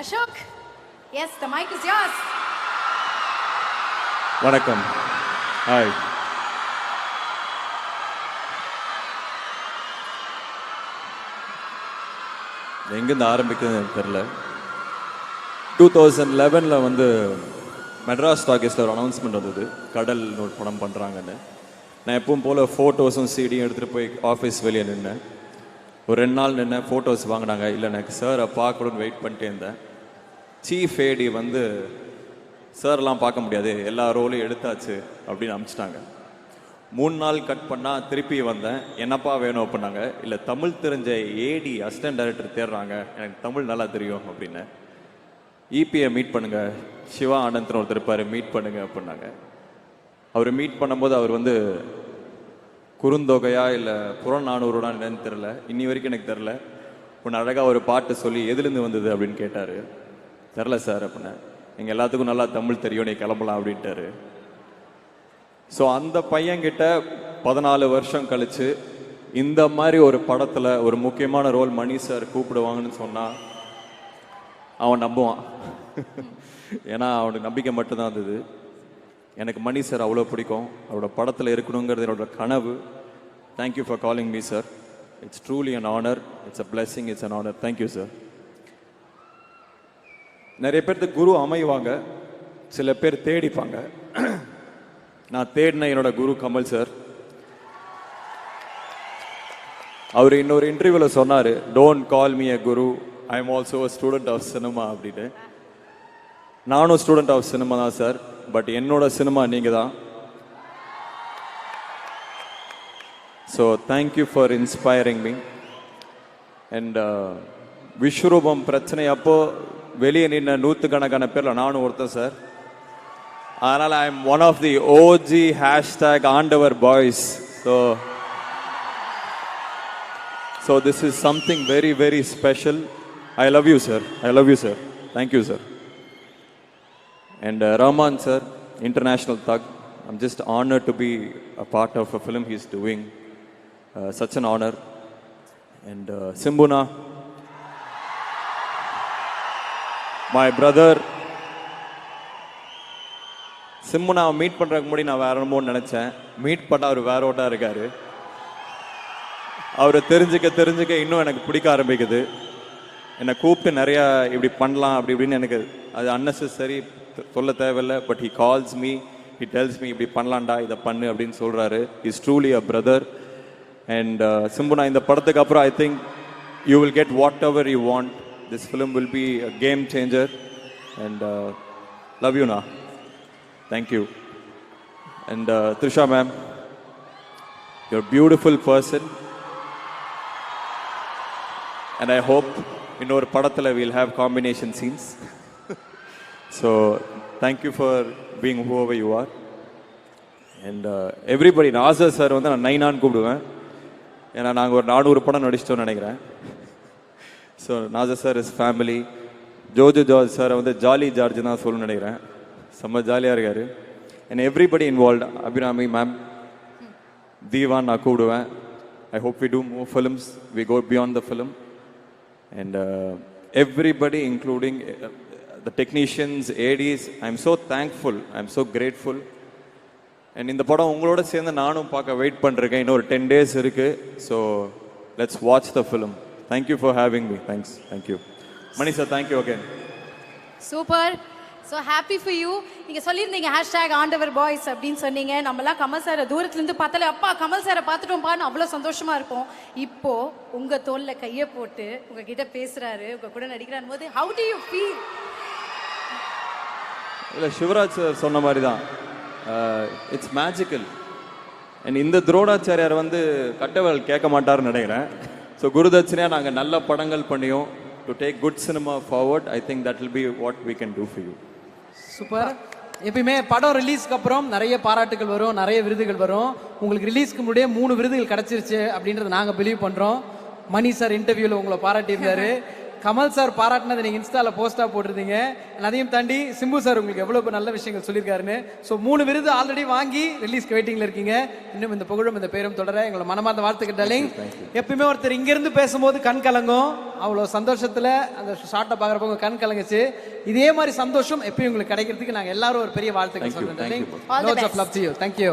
Ashok is the mic is yours வணக்கம். Hi எங்கேருந்து ஆரம்பிக்குதுன்னு எனக்கு தெரில டூ தௌசண்ட் லெவனில் வந்து மெட்ராஸ் டாக்கீஸில் ஒரு அனௌன்ஸ்மெண்ட் வந்தது. கடல் ஒரு படம் பண்ணுறாங்கன்னு நான் எப்பவும் போல் ஃபோட்டோஸும் சீடியும் எடுத்துகிட்டு போய் ஆஃபீஸ் வெளியே நின்னேன். ஒரு ரெண்டு நாள் நின்று ஃபோட்டோஸ் வாங்கினாங்க. இல்லை எனக்கு சாரை பார்க்கணும்னு வெயிட் பண்ணிட்டே இருந்தேன். சீஃப் ஏடி வந்து சார்லாம் பார்க்க முடியாது எல்லா ரோலையும் எடுத்தாச்சு அப்படின்னு அனுப்பிச்சிட்டாங்க. மூணு நாள் கட் பண்ணால் திருப்பி வந்தேன். என்னப்பா வேணும்? அப்படின்னாங்க. இல்லை தமிழ் தெரிஞ்ச ஏடி அசிஸ்டன்ட் டைரக்டர் தேடுறாங்க. எனக்கு தமிழ் நல்லா தெரியும் அப்படின்னு. இபிஐ மீட் பண்ணுங்க. சிவா ஆனந்தன் ஒருத்தர் இருப்பார் மீட் பண்ணுங்க அப்படின்னாங்க. அவர் மீட் பண்ணும்போது அவர் வந்து குறுந்தொகையா இல்லை புறநானூறுடான்னு என்னன்னு தெரில இன்னி வரைக்கும் எனக்கு தெரில ஒன்று அழகாக ஒரு பாட்டு சொல்லி எதுலேருந்து வந்தது? அப்படின்னு கேட்டார். தெரில சார் அப்படின்னு எங்கள் எல்லாத்துக்கும் நல்லா தமிழ் தெரியும் நீ கிளம்பலாம் அப்படின்ட்டாரு. ஸோ அந்த பையன்கிட்ட பதினாலு வருஷம் கழித்து இந்த மாதிரி ஒரு படத்தில் ஒரு முக்கியமான ரோல் மணி சார் கூப்பிடுவாங்கன்னு சொன்னால் அவன் நம்புவான். ஏன்னா அவனுக்கு நம்பிக்கை மட்டும்தான் இருந்தது. எனக்கு மணி சார் அவ்வளோ பிடிக்கும். அவரோட படத்தில் இருக்கணுங்கிறது என்னோட கனவு. Thank you for calling me sir it's truly an honour it's a blessing. It's an honour thank you sir நிறைய பேர்த்துக்கு குரு அமைவாங்க. சில பேர் தேடிப்பாங்க. நான் தேடின என்னோட குரு கமல் சார். அவர் இன்னொரு இன்டர்வியூவில் சொன்னார் don't call me a guru I am also a student of cinema அப்படின்னு நானும் ஸ்டூடெண்ட் ஆஃப் சினிமா தான் சார். பட் என்னோட சினிமா நீங்கள் தான். So thank you for inspiring me and Vishwaroopam பிரச்சனை அப்போது வெளியே நின்ன நூற்றுக்கணக்கான பேர்ல நானும் ஒருத்தன் சார் அதனால் I am one of the OG hashtag ஆண்டவர் boys so so this is something very very special I love you sir I love you sir thank you sir And uh, Rahman sir, international thug. I'm just honored to be a part of a film he's doing. Uh, such an honor. And my brother Simmu நான் meet பண்ணுறதுக்கு முன்னாடி நான் வேற என்னமோ நினச்சேன். Meet பண்ண அவர் வேற ஓட்டா இருக்காரு. அவரை தெரிஞ்சுக்க தெரிஞ்சுக்க இன்னும் எனக்கு பிடிக்க ஆரம்பிக்குது. என்னை கூப்பிட்டு நிறையா இப்படி பண்ணலாம் அப்படி இப்படின்னு எனக்கு அது அன்னெசரி சொல்ல தேவையில்லை but he calls me he tells me இப்படி பண்ணலாண்டா இதை பண்ணு அப்படின்னு சொல்கிறாரு is truly a brother and சிம்புனா இந்த படத்துக்கு அப்புறம் I think you will get whatever you want this film will be a game changer and love you நா thank you and Trisha ma'am you're beautiful person and I hope இன்னொரு படத்தில் we'll have combination scenes so thank you for being whoever you are. And uh, Nasser sir வந்து நான் நைனான்னு கூப்பிடுவேன். ஏன்னா நாங்கள் ஒரு நானூறு படம் நடிச்சிட்டோம்னு நினைக்கிறேன். So Nasser sir is family Joju George sir வந்து ஜாலி ஜார்ஜ் தான் சொல்லணும்னு நினைக்கிறேன். செம்ம ஜாலியாக இருக்கார். And everybody involve Abhirami ma'am தீவான் நான் கூப்பிடுவேன். I hope we do more films we go beyond the film and everybody including the technicians ADs I am so thankful I am so grateful and இந்த படம் உங்களோட சேர்ந்து நானும் பார்க்க wait பண்ணிருக்கேன் இன்னொரு டென் டேஸ் இருக்கு. So let's watch the film thank you for having me thanks thank you Mani sir thank you okay Super. So happy for you. நீங்க சொல்லியிருந்தீங்க ஹேஷ்டேக் ஆண்டவர் பாய்ஸ் அப்படின்னு சொன்னீங்க. நம்மலாம் கமல் சாரை தூரத்துலேருந்து பார்த்தாலே அப்பா கமல் சாரை பார்த்துட்டோம்ப்பான்னு அவ்வளோ சந்தோஷமா இருப்போம். இப்போ உங்க தோல்ல கையை போட்டு உங்ககிட்ட பேசுறாரு. உங்க கூட நடிக்கிறான் போது ஹவு டு யூ ஃபீல் இல்லை சிவராஜ் சார் சொன்ன மாதிரி தான். இட்ஸ் மேஜிக்கல் அண்ட் இந்த துரோணாச்சாரியார் வந்து கட்டவல் கேட்க மாட்டாருன்னு நினைக்கிறேன். ஸோ குருதட்சணையாக நாங்கள் நல்ல படங்கள் பண்ணியும். To take good cinema forward I think that will be what we can do for super எப்பயுமே படம் ரிலீஸ்க்கு அப்புறம் நிறைய பாராட்டுகள் வரும் நிறைய விருதுகள் வரும். உங்களுக்கு ரிலீஸ்க்கு முன்னாடியே மூணு விருதுகள் கிடச்சிருச்சு அப்படின்றத நாங்கள் பிலீவ் பண்ணுறோம் மணி சார் இன்டர்வியூவில் உங்களை பாராட்டியிருந்தாரு. கமல் சார் பாராட்டினதை நீங்க இன்ஸ்டால போஸ்டா போட்டிருந்தீங்க. அதையும் தாண்டி சிம்பு சார் உங்களுக்கு எவ்வளவு நல்ல விஷயங்கள் சொல்லியிருக்காருன்னு. ஸோ மூணு விருது ஆல்ரெடி வாங்கி ரிலீஸ்க்கு வெயிட்டிங்ல இருக்கீங்க. இன்னும் இந்த புகழும் இந்த பேரும் தொடர எங்களை மனமார்ந்த வாழ்த்துக்கள் டார்லிங் எப்பயுமே ஒருத்தர் இங்கிருந்து பேசும்போது கண் கலங்கும். அவ்வளோ சந்தோஷத்துல அந்த ஷார்ட்டை பார்க்குறப்ப கண் கலங்குச்சு. இதே மாதிரி சந்தோஷம் எப்பயும் உங்களுக்கு கிடைக்கிறதுக்கு நாங்க எல்லாரும் ஒரு பெரிய வாழ்த்துக்கள் Thank you,